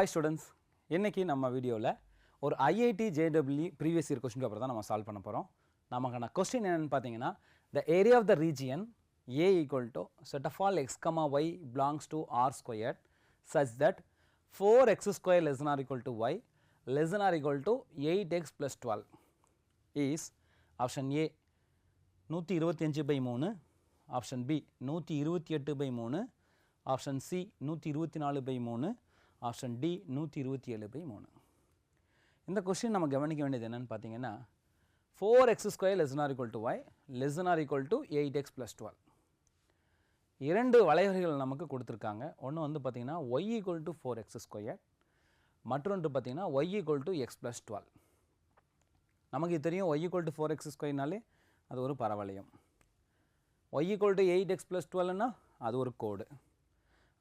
Hi students இன்றைக்கி நம்ம வீடியோவில் ஒரு IIT JW previous year question paper தான் நம்ம சால்வ் பண்ண போகிறோம் நமக்கான கொஸ்டின் என்னென்னு பார்த்தீங்கன்னா the area of the region A equal to set of all x comma y belongs to R square such that four x square less or equal to y less or equal to eight x plus twelve is option A நூற்றி இருபத்தி அஞ்சு by மூணு. Option B நூற்றி இருபத்தி எட்டு by மூணு. Option C நூற்றி இருபத்தி நாலு பை மூணு. ஆப்ஷன் டி நூற்றி இருபத்தி ஏழு பை மூணு. இந்த கொஸ்டின் நம்ம கவனிக்க வேண்டியது என்னென்னு பார்த்தீங்கன்னா four x square less or equal to y less or equal to eight x plus twelve இரண்டு வளைவுகள் நமக்கு கொடுத்துருக்காங்க. ஒன்று வந்து பார்த்தீங்கன்னா y equal to four x square மற்றொன்று பார்த்தீங்கன்னா y equal to x plus twelve நமக்கு இது தெரியும் y equal to four x ஸ்கொயர்னாலே அது ஒரு பரவளையம். Y equal to eight x plus டுவெல்னா அது ஒரு கோடு.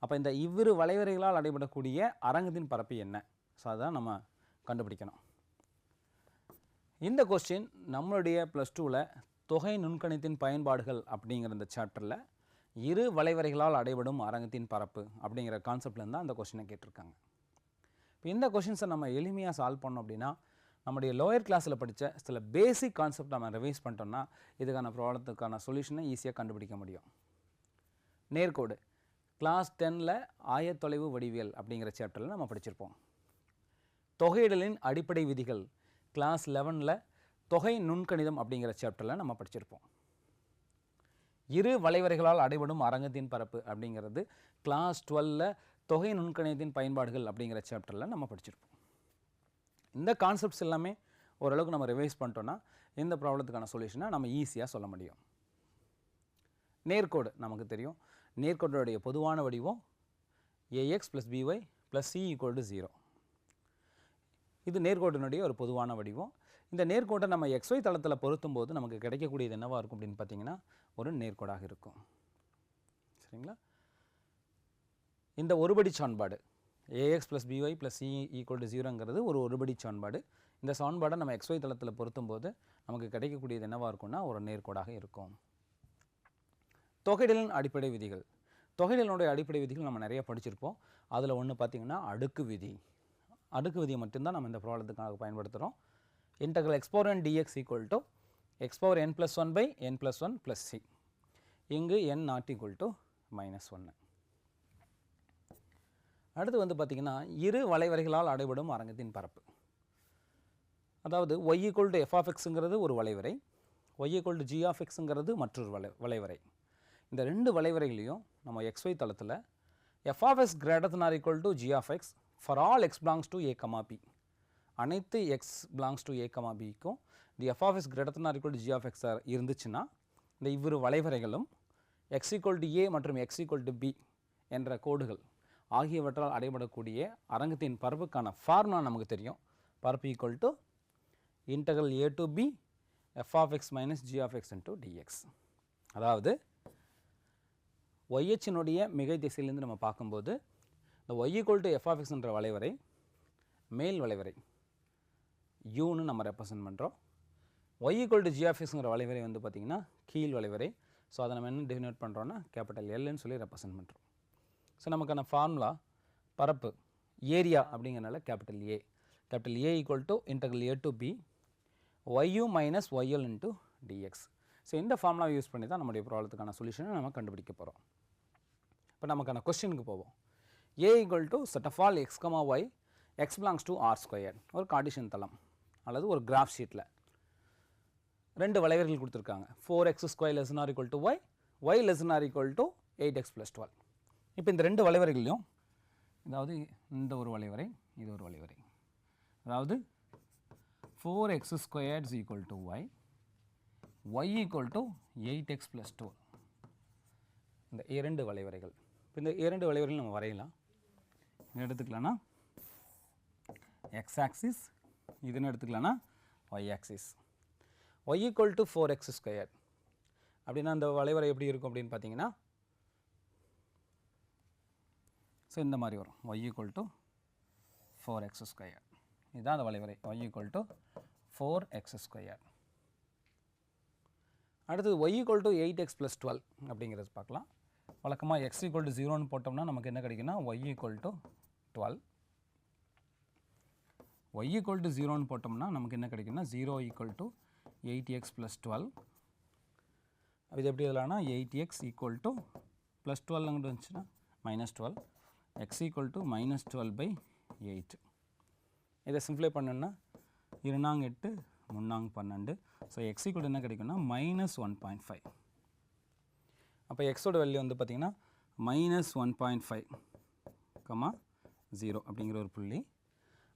அப்போ இந்த இவ்விரு வளைவரைகளால் அடைபடக்கூடிய அரங்கத்தின் பரப்பு என்ன? ஸோ அதுதான் நம்ம கண்டுபிடிக்கணும். இந்த கொஸ்டின் நம்மளுடைய ப்ளஸ் டூவில் தொகை நுண்கணித்தின் பயன்பாடுகள் அப்படிங்கிற இந்த சாப்டரில் இரு வளைவரைகளால் அடைபடும் அரங்கத்தின் பரப்பு அப்படிங்கிற கான்செப்ட்லேருந்து தான் அந்த கொஸ்டினை கேட்டிருக்காங்க. இப்போ இந்த கொஷின்ஸை நம்ம எளிமையாக சால்வ் பண்ணோம் அப்படின்னா நம்முடைய லோயர் கிளாஸில் படித்த சில பேசிக் கான்செப்ட் நம்ம ரிவைஸ் பண்ணிட்டோம்னா இதுக்கான ப்ராப்ளத்துக்கான சொல்யூஷனை ஈஸியாக கண்டுபிடிக்க முடியும். நேர்கோடு. கிளாஸ் டெனில் ஆயத்தொலைவு வடிவியல் அப்படிங்கிற சாப்டரில் நம்ம படிச்சிருப்போம். தொகையிடலின் அடிப்படை விதிகள் கிளாஸ் லெவனில் தொகை நுண்கணிதம் அப்படிங்கிற சாப்டரில் நம்ம படிச்சிருப்போம். இரு வளைவரைகளால் அடைபடும் அரங்கத்தின் பரப்பு அப்படிங்கிறது கிளாஸ் டுவெல்ல தொகை நுண்கணிதத்தின் பயன்பாடுகள் அப்படிங்கிற சாப்டரில் நம்ம படிச்சிருப்போம். இந்த கான்செப்ட்ஸ் எல்லாமே ஓரளவுக்கு நம்ம ரிவைஸ் பண்ணிட்டோன்னா இந்த ப்ராப்ளத்துக்கான சொல்யூஷனை நம்ம ஈஸியாக சொல்ல முடியும். நேர்கோடு நமக்கு தெரியும். நேர்கோட்டுடைய பொதுவான வடிவம் a x plus b y plus c equal to zero இது நேர்கோட்டினுடைய ஒரு பொதுவான வடிவம். இந்த நேர்கோட்டை நம்ம எக்ஸ்ஒய் தளத்தில் பொருத்தும் போது நமக்கு கிடைக்கக்கூடியது என்னவாக இருக்கும் அப்படின்னு பார்த்தீங்கன்னா ஒரு நேர்கோடாக இருக்கும். சரிங்களா? இந்த ஒருபடி சான்பாடு a x plus b y plus c equal to ஜீரோங்கிறது ஒரு ஒருபடி சான்பாடு இந்த சான்பாடை நம்ம எக்ஸ்ஒய் தளத்தில் பொருத்தும் போது நமக்கு கிடைக்கக்கூடியது என்னவாக இருக்கும்னா ஒரு நேர்கோடாக இருக்கும். தொகையிடலின் அடிப்படை விதிகள். தொகையிடலினுடைய அடிப்படை விதிகள் நம்ம நிறைய படிச்சிருப்போம். அதில் ஒன்று பார்த்திங்கன்னா அடுக்கு விதி. அடுக்கு விதியை மட்டும்தான் நம்ம இந்த ப்ராப்ளத்துக்காக பயன்படுத்துகிறோம் integral n d x equal to x power n plus one by n plus one plus c இங்கு n not equal to minus ஒன்று அடுத்து வந்து பார்த்திங்கன்னா இரு வளைவரைகளால் அடைபடும் அரங்கத்தின் பரப்பு. அதாவது y equal to f of எக்ஸுங்கிறது ஒரு வளைவரை y equal to g of எக்ஸுங்கிறது மற்றொரு வளை வளைவரை. இந்த ரெண்டு வளைவரைகளையும் நம்ம எக்ஸ்ஒய் தளத்தில் f of x greater than or equal to g of x for all x belongs to a comma b அனைத்து x belongs to a comma பிக்கும் இந்த f of x greater than or equal to g of x இருந்துச்சுன்னா இந்த இவ்விரு வளைவரைகளும் X equal to ஏ மற்றும் X equal to B என்ற கோடுகள் ஆகியவற்றால் அடைபடக்கூடிய அரங்கத்தின் பரப்புக்கான ஃபார்முலா நமக்கு தெரியும். பரப்பு equal to integral a to b f of x minus g of x into d x அதாவது ஒய்ஹெச்சினுடைய மிகை திசையிலேருந்து நம்ம பார்க்கும்போது இந்த ஒய் ஈக்குவல் டு எஃப் வளைவரை மேல் வளைவரை யூன்னு நம்ம ரெப்ரசன்ட் பண்ணுறோம் ஒய் ஈக்குவல் டு ஜி வளைவரை வந்து பார்த்திங்கன்னா கீழ் வளைவரை. ஸோ அதை நம்ம என்ன டெஃபினேட் பண்ணுறோன்னா கேபிட்டல் எல்னு சொல்லி ரெப்ரசன்ட் பண்ணுறோம் ஸோ நமக்கான ஃபார்முலா பரப்பு ஏரியா அப்படிங்கிறனால capital A capital A equal to integral a to b y u minus y l into d x so இந்த ஃபார்முலாவை யூஸ் பண்ணி தான் நம்முடைய ப்ராப்ளத்துக்கான சொல்யூஷனை நம்ம கண்டுபிடிக்க போகிறோம் இப்போ நமக்கான கொஸ்டினுக்கு போவோம். A equal to set of all x comma y x belongs to R square ஒரு கார்டிஷன் தளம். அல்லது ஒரு கிராஃப் ஷீட்டில் ரெண்டு வளைவர்கள் கொடுத்துருக்காங்க. Four x square less or equal to y y less or equal to eight x plus twelve இப்போ இந்த ரெண்டு வளைவரைகளையும் அதாவது இந்த ஒரு வளைவரை இது ஒரு வளைவரை. அதாவது four x square is equal to y y equal to eight x plus twelve இந்த இரண்டு வளைவரைகள். இந்த இரண்டு வளைவுகளையும் நம்ம வரையலாம். இது எடுத்துக்கலாம்னா எக்ஸ் ஆக்சிஸ் இதுன்னு எடுத்துக்கலாம்னா y axis y equal to four x square அப்படின்னா அந்த வளைவரை எப்படி இருக்கும் அப்படின்னு பார்த்தீங்கன்னா ஸோ இந்த மாதிரி வரும். Y equal to four x square இதுதான் அந்த வளைவரை. Y equal to four x square அடுத்தது y equal to eight x plus twelve அப்படிங்கிறது பார்க்கலாம். வழக்கமாக எக்ஸ் ஈக்குவல் டு ஜீரோன்னு போட்டோம்னா நமக்கு என்ன கிடைக்குன்னா y equal to twelve y equal to ஜீரோன்னு போட்டோம்னா நமக்கு என்ன கிடைக்குன்னா zero equal to eight x plus twelve இது எப்படி இதெல்லாம்னா eight x equal to plus டுவெல்ங்கிட்டு இருந்துச்சுன்னா minus twelve x equal to minus twelve by eight இதை சிம்ப்ளை பண்ணோன்னா இருநாங்க எட்டு முன்னாங்க பன்னெண்டு. ஸோ எக்ஸ் ஈக்குவல் என்ன கிடைக்குன்னா மைனஸ் ஒன் பாயிண்ட் ஃபைவ் அப்போ எக்ஸோட வேல்யூ வந்து பார்த்திங்கன்னா minus one point five comma zero அப்படிங்கிற ஒரு புள்ளி.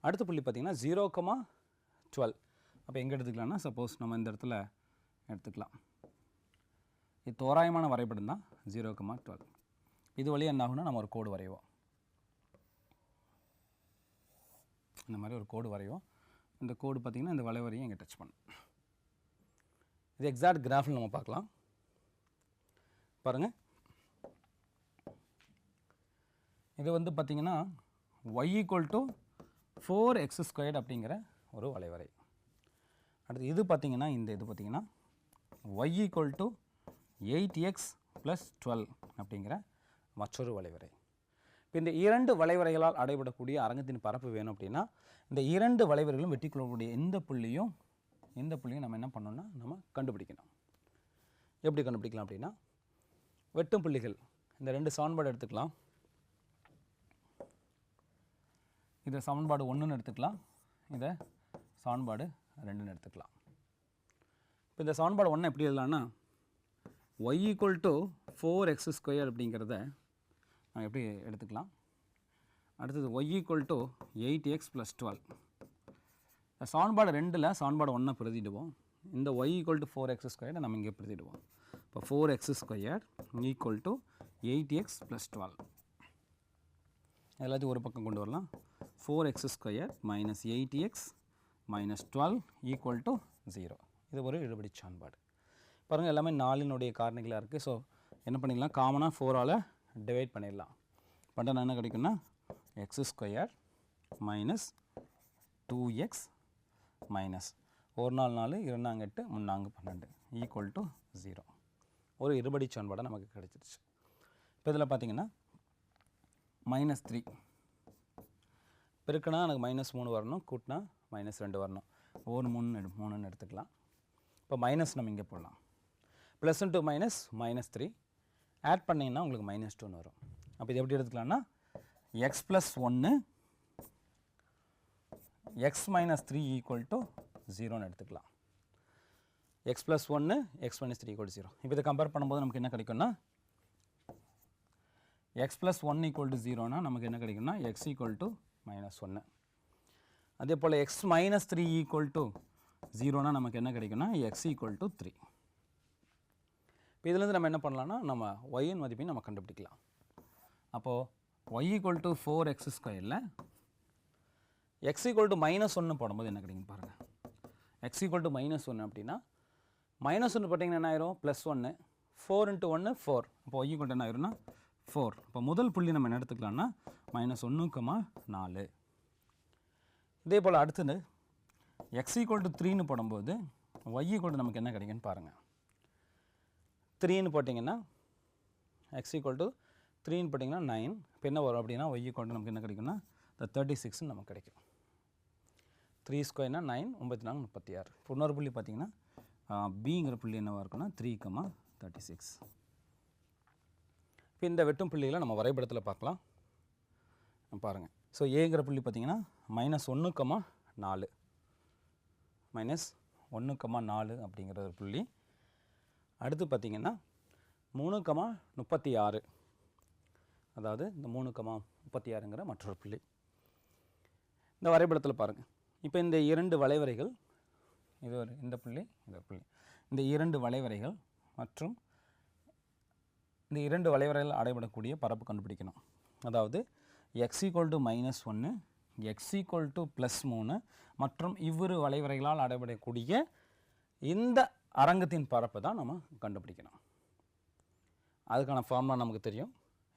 அடுத்த புள்ளி பார்த்திங்கன்னா ஜீரோ கமா டுவெல் அப்போ எங்கே எடுத்துக்கலாம்னா சப்போஸ் நம்ம இந்த இடத்துல எடுத்துக்கலாம். இது தோராயமான வரைபடம் தான் ஜீரோ கமா டுவெல் இது வழியாக என்ன ஆகும்னா நம்ம ஒரு கோடு வரைவோம். இந்த மாதிரி ஒரு கோடு வரைவோம். இந்த கோடு பார்த்திங்கன்னா இந்த வளைவரையும் இங்கே டச் பண்ணும் இது எக்ஸாக்ட் கிராஃபில் நம்ம பார்க்கலாம். பாருங்கள் இது வந்து பார்த்திங்கன்னா y equal to four x squared அப்படிங்கிற ஒரு வளைவரை. அடுத்து இது பார்த்திங்கன்னா இந்த இது பார்த்திங்கன்னா y equal to eight x plus twelve அப்படிங்கிற மற்றொரு வளைவரை. இப்போ இந்த இரண்டு வளைவரைகளால் அடைபடக்கூடிய அரங்கத்தின் பரப்பு வேணும் அப்படின்னா இந்த இரண்டு வளைவரைகளும் வெட்டி கொள்ளக்கூடிய எந்த புள்ளியும் எந்த புள்ளியும் நம்ம என்ன பண்ணோம்னா நம்ம கண்டுபிடிக்கணும். எப்படி கண்டுபிடிக்கலாம் அப்படின்னா வெட்டும் புள்ளிகள். இந்த ரெண்டு சமன்பாடு எடுத்துக்கலாம். இதை சமன்பாடு ஒன்றுன்னு எடுத்துக்கலாம். இதை சமன்பாடு ரெண்டுன்னு எடுத்துக்கலாம். இப்போ இந்த சமன்பாடு ஒன்று எப்படி எழுதலாம்னா y equal to four x square அப்படிங்கிறத நாங்கள் எப்படி எடுத்துக்கலாம்? அடுத்தது y equal to eight x plus twelve சமன்பாடு ரெண்டில் சமன்பாடு ஒன்றை பிரதிடுவோம் இந்த y equal to four x ஸ்கொயரை நம்ம இங்கே பிரதிடுவோம் இப்போ four x square equal to eight x plus twelve எல்லாத்தையும் ஒரு பக்கம் கொண்டு வரலாம். Four x square minus eight x minus twelve equal to zero இது ஒரு இழுபடி சான்பாடு பாருங்கள் எல்லாமே நாலினுடைய காரணிகளாக இருக்குது ஸோ என்ன பண்ணிக்கலாம் காமனாக ஃபோரால் டிவைட் பண்ணிடலாம். பண்ணிட்டா என்ன கிடைக்குன்னா x square minus two x minus ஒரு நாள் நாலு இரண்டாங்க எட்டு பன்னெண்டு ஈக்குவல் டு ஜீரோ ஒரு இருபடி சான்பாடை நமக்கு கிடைச்சிருச்சு. இப்போ இதில் பார்த்தீங்கன்னா மைனஸ் த்ரீ பெருக்குனா எனக்கு மைனஸ் மூணு வரணும் கூட்டினா மைனஸ் ரெண்டு வரணும். ஒரு மூணு எடு மூணுன்னு எடுத்துக்கலாம். இப்போ மைனஸ் நம்ம இங்கே போடலாம். Plus two minus minus three add பண்ணிங்கன்னா உங்களுக்கு மைனஸ் டூன்னு வரும். அப்போ இது எப்படி எடுத்துக்கலாம்னா எக்ஸ் ப்ளஸ் ஒன்று x minus three equal to ஜீரோன்னு எடுத்துக்கலாம். எக்ஸ் ப்ளஸ் ஒன்று x minus three equal zero இப்போ இதை கம்பேர் பண்ணும்போது நமக்கு என்ன கிடைக்கும்னா x plus one equal to ஜீரோனா நமக்கு என்ன கிடைக்கும்னா எக்ஸ் ஈக்குவல் டு மைனஸ் ஒன்று அதே போல் x minus three equal to ஜீரோனா நமக்கு என்ன கிடைக்கும்னா எக்ஸ் ஈக்குவல் டு த்ரீ இப்போ இதுலேருந்து நம்ம என்ன பண்ணலாம்னா நம்ம ஒய்யின் மதிப்பையும் நம்ம கண்டுபிடிக்கலாம். அப்போது y equal to four x ஸ்கொயரில் x equal to minus ஒன்று போடும்போது என்ன கிடைக்கும் பாருங்கள் எக்ஸ் ஈக்குவல் டு மைனஸ் ஒன்று அப்படின்னா மைனஸ் ஒன்று போட்டிங்கன்னா என்ன ஆயிரும்? ப்ளஸ் ஒன்று ஃபோர் இன்ட்டு ஒன்று ஃபோர் அப்போ ஒய் கொண்டு என்ன ஆயிரும்னா? ஃபோர் இப்போ முதல் புள்ளி நம்ம என்ன எடுத்துக்கலாம்னா? மைனஸ் ஒன்றுக்குமா நாலு. இதே போல் அடுத்தது எக்ஸ் ஈக்குவல் டு த்ரீன்னு போடும்போது ஒய் ஈக்குவல் நமக்கு என்ன கிடைக்குன்னு பாருங்கள் த்ரீன்னு போட்டிங்கன்னா எக்ஸ் ஈக்குவல் டு த்ரீன்னு போட்டிங்கன்னா நைன் இப்போ என்ன வரும் அப்படின்னா ஒய் ஈக்குவல் நமக்கு என்ன கிடைக்கும்னா? இந்த தேர்ட்டி சிக்ஸ்னு நமக்கு கிடைக்கும். த்ரீ ஸ்கொயர்னா நைன் ஒம்பத்தி நாலு முப்பத்தி ஆறு. இன்னொரு புள்ளி பார்த்தீங்கன்னா பிங்கிற புள்ளி என்னவாக இருக்குன்னா த்ரீ கமா தேர்ட்டி சிக்ஸ் இப்போ இந்த வெட்டும் புள்ளிகளை நம்ம வரைபடத்தில் பார்க்கலாம். பாருங்கள் ஸோ ஏங்கிற புள்ளி பார்த்தீங்கன்னா மைனஸ் ஒன்று கமா நாலு. மைனஸ் ஒன்று கமா நாலு அப்படிங்கிற ஒரு புள்ளி. அடுத்து பார்த்தீங்கன்னா மூணு கமா முப்பத்தி ஆறு. அதாவது இந்த மூணு கமா முப்பத்தி ஆறுங்கிற மற்றொரு புள்ளி. இந்த வரைபடத்தில் பாருங்கள் இப்போ இந்த இரண்டு வளைவரைகள் இது ஒரு இந்த புள்ளி இந்த புள்ளி. இந்த இரண்டு வளைவரைகள் மற்றும் இந்த இரண்டு வளைவரைகள் அடைபடக்கூடிய பரப்பு கண்டுபிடிக்கணும். அதாவது எக்ஸ் ஈக்குவல் டு மைனஸ் ஒன்று எக்ஸ் ஈக்குவல் டு ப்ளஸ் மூணு மற்றும் இவ்விரு வளைவரைகளால் அடைபடக்கூடிய இந்த அரங்கத்தின் பரப்பை தான் நம்ம கண்டுபிடிக்கணும். அதுக்கான ஃபார்முலா நமக்கு தெரியும்.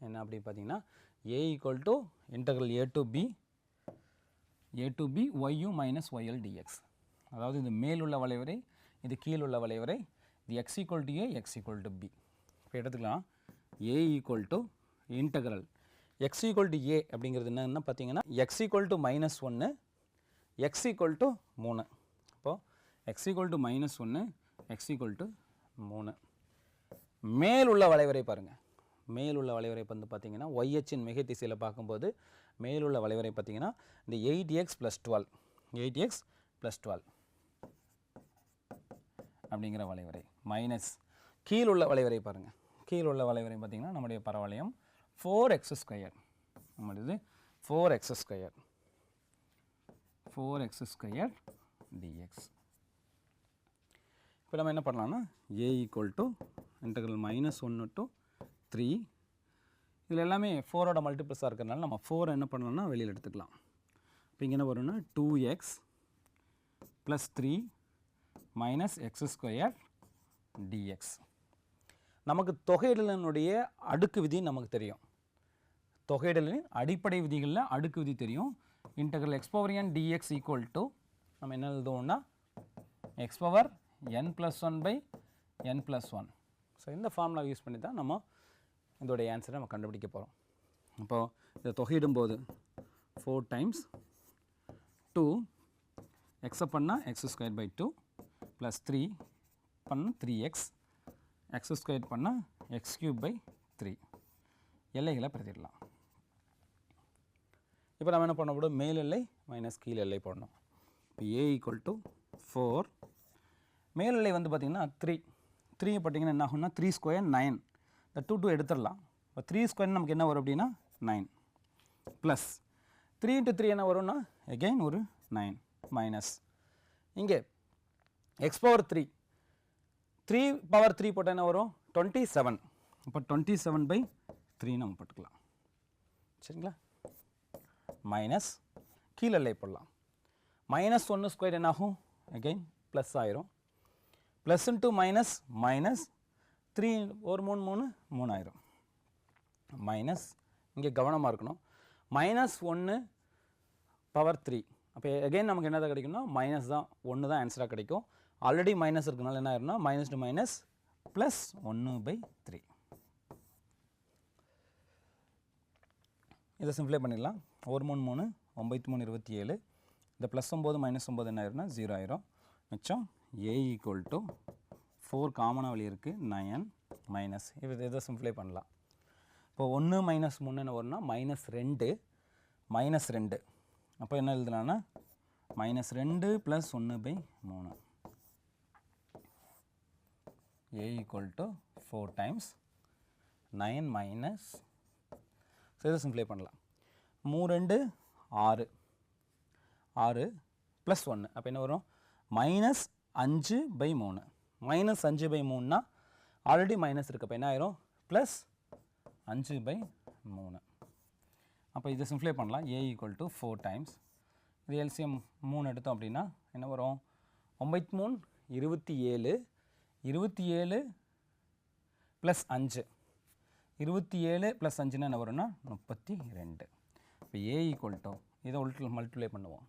என்ன அப்படி பார்த்தீங்கன்னா A equal to integral a to b a to b y u minus y l d x அதாவது இது மேலுள்ள வளைவரை இது கீழுள்ள வளைவரை இது x equal to a x equal to b இப்போ எடுத்துக்கலாம். A equal to integral x equal to a அப்படிங்கிறது என்னென்ன பார்த்தீங்கன்னா எக்ஸ் ஈக்குவல் டு மைனஸ் ஒன்று எக்ஸ் ஈக்குவல் டு மூணு. அப்போது எக்ஸ் ஈக்குவல் டு மைனஸ் ஒன்று எக்ஸ் ஈக்குவல் டு மூணு. மேலுள்ள வளைவரை பாருங்கள் மேலுள்ள வளைவரை வந்து பார்த்தீங்கன்னா ஒய்ஹெச்சின் மிகை திசையில் பார்க்கும்போது மேலுள்ள வளைவரை பார்த்தீங்கன்னா இந்த eight x plus twelve eight x plus twelve அப்படிங்கிற வளைவரை மைனஸ் கீழுள்ள வளைவரை பாருங்கள் கீழுள்ள வளைவரை பார்த்திங்கன்னா நம்முடைய பரவளையம் ஃபோர் எக்ஸ் ஸ்கொயர் நம்மளுது four x square four x square d x இப்போ நம்ம என்ன பண்ணலாம்னா A equal to integral minus ஒன்று டு த்ரீ இதில் எல்லாமே ஃபோரோட மல்டிபிள்ஸாக இருக்கிறனால நம்ம ஃபோர் என்ன பண்ணலாம்னா வெளியில் எடுத்துக்கலாம். இப்போ இங்கே என்ன வரும்னா two x plus three minus x square d x நமக்கு தொகையிடலினுடைய அடுக்கு விதி நமக்கு தெரியும். தொகையிடலின் அடிப்படை விதிகளில் அடுக்கு விதி தெரியும். Integral x power n d x equal to நம்ம என்ன எழுதுவோம்னா x power n plus one by n plus one so இந்த ஃபார்முலா யூஸ் பண்ணி தான் நம்ம இதோடைய ஆன்சரை நம்ம கண்டுபிடிக்க போகிறோம் அப்போது இதை தொகையிடும்போது ஃபோர் டைம்ஸ் டூ எக்ஸப் பண்ணால் x square by two plus three பண்ண த்ரீ எக்ஸ் எக்ஸ் ஸ்கொயர் பண்ணால் எக்ஸ் கியூப் பை த்ரீ எல்லைகளை பிரதிடலாம். இப்போ நம்ம என்ன பண்ண போடும் மேல் எல்லை மைனஸ் கீழ் எல்லை போடணும். இப்போ ஏ ஈக்குவல் டு ஃபோர் மேல் எல்லை வந்து பார்த்திங்கன்னா த்ரீ த்ரீ பார்த்தீங்கன்னா என்ன ஆகும்னா த்ரீ ஸ்கொயர் நைன் இந்த டூ டூ எடுத்துடலாம். இப்போ த்ரீ ஸ்கொயர் நமக்கு என்ன வரும் அப்படின்னா nine plus three into three என்ன வரும்னா எகெயின் ஒரு நைன் மைனஸ் இங்கே x power three three power three போட்டால் என்ன வரும்? டுவெண்ட்டி செவன் இப்போ டுவெண்ட்டி செவன் பை த்ரீ நம்ம போட்டுக்கலாம். சரிங்களா? மைனஸ் கீழே எல்லை போடலாம். மைனஸ் ஒன்று ஸ்கொயர் என்ன ஆகும் அகெயின் ப்ளஸ் ஆயிரும். Plus into minus minus three ஒரு மூணு மூணு மூணாயிரம் மைனஸ் இங்கே கவனமாக இருக்கணும். மைனஸ் ஒன்று பவர் த்ரீ அப்போ எகைன் நமக்கு என்னதான் கிடைக்கும்னா மைனஸ் தான் ஒன்று தான் ஆன்சராக கிடைக்கும். ஆல்ரெடி மைனஸ் இருக்கனால என்ன ஆயிரும்னா மைனஸ் டு மைனஸ் ப்ளஸ் ஒன்று பை த்ரீ இதை சிம்ப்ளை பண்ணிடலாம். ஒரு மூணு மூணு ஒம்பத்தி மூணு இருபத்தி ஏழு. இந்த ப்ளஸ் ஒம்பது மைனஸ் ஒம்பது என்ன ஆயிரும்னா ஜீரோ ஆயிரும். மிச்சம் ஏ ஈக்குவல் டு ஃபோர் காமனாக வழி இருக்குது நயன் மைனஸ் இது இதை சிம்ப்ளை பண்ணலாம். இப்போ ஒன்று மைனஸ் மூணு என்ன வரும்னா மைனஸ் ரெண்டு மைனஸ் ரெண்டு. அப்போ என்ன எழுதலான்னா மைனஸ் ரெண்டு ப்ளஸ் ஒன்று பை மூணு. A equal to four times nine minus இதை சிம்ப்ளை பண்ணலாம். மூ ரெண்டு ஆறு. ஆறு ப்ளஸ் ஒன்று அப்போ என்ன வரும்? மைனஸ் அஞ்சு பை மூணு. மைனஸ் அஞ்சு பை மூணுனா ஆல்ரெடி மைனஸ் இருக்கு. அப்போ என்ன ஆயிரும்? ப்ளஸ் அஞ்சு பை மூணு. அப்போ இதை சிம்ப்ளை பண்ணலாம். A equal to four times இது எல்சிஎம் மூணு எடுத்தோம் அப்படின்னா என்ன வரும்? ஒம்பத்தி மூணு இருபத்தி ஏழு இருபத்தி ஏழு ப்ளஸ் அஞ்சு. இருபத்தி ஏழு ப்ளஸ் அஞ்சுன்னா என்ன வரும்னா முப்பத்தி ரெண்டு. இப்போ ஏ ஈக்குவல் டு இதை உல்ட்டு மல்டிப்ளை பண்ணுவோம்.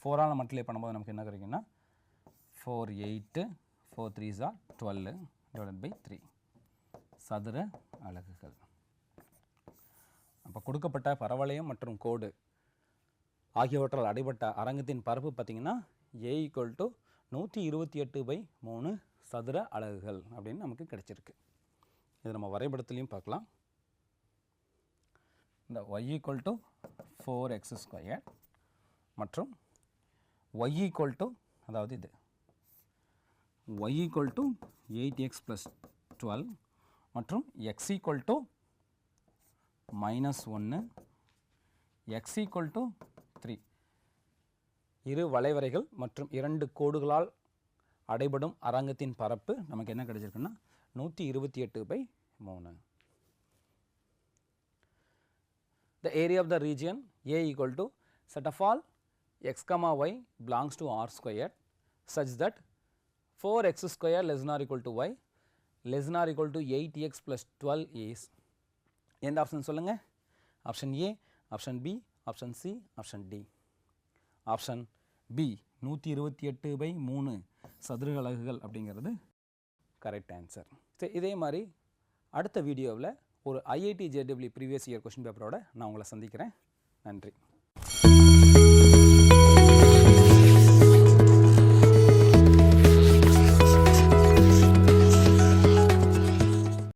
ஃபோரால் மல்டிப்ளை பண்ணும்போது நமக்கு என்ன கிடைக்குன்னா ஃபோர் எயிட்டு ஃபோர் த்ரீ ஜா டுவெல்லு டிவைட் பை த்ரீ சதுர அலகுகள். அப்போ கொடுக்கப்பட்ட பரவளையம் மற்றும் கோடு ஆகியவற்றால் அடைபட்ட அரங்கத்தின் பரப்பு பார்த்திங்கன்னா ஏ ஈக்குவல் டு நூற்றி இருபத்தி எட்டு பை மூணு சதுர அலகுகள் அப்படின்னு நமக்கு கிடச்சிருக்கு. இது நம்ம வரைபடத்துலையும் பார்க்கலாம். இந்த y equal to four x square மற்றும் ஒய் ஈக்குவல் டு அதாவது இது y equal to eight x plus twelve மற்றும் எக்ஸ் ஈக்குவல் டு மைனஸ் ஒன்று எக்ஸ் ஈக்குவல் டு த்ரீ இரு வளைவரைகள் மற்றும் இரண்டு கோடுகளால் அடைபடும் அரங்கத்தின் பரப்பு நமக்கு என்ன கிடைச்சிருக்குன்னா நூற்றி இருபத்தி எட்டு பை மூணு the area of the region A equal to set of all x comma y belongs to R square such that 4x square less than or equal to y less than or equal to 8x plus 12 is எந்த option சொல்லுங்க option A option B option C option D option B நூற்றி இருபத்தி எட்டு by மூணு சதுர அலகுகள் அப்படிங்கிறது correct answer சரி இதே மாதிரி அடுத்த வீடியோவில் ஒரு IIT JW previous year question பேப்பரோட நான் உங்களை சந்திக்கிறேன். நன்றி.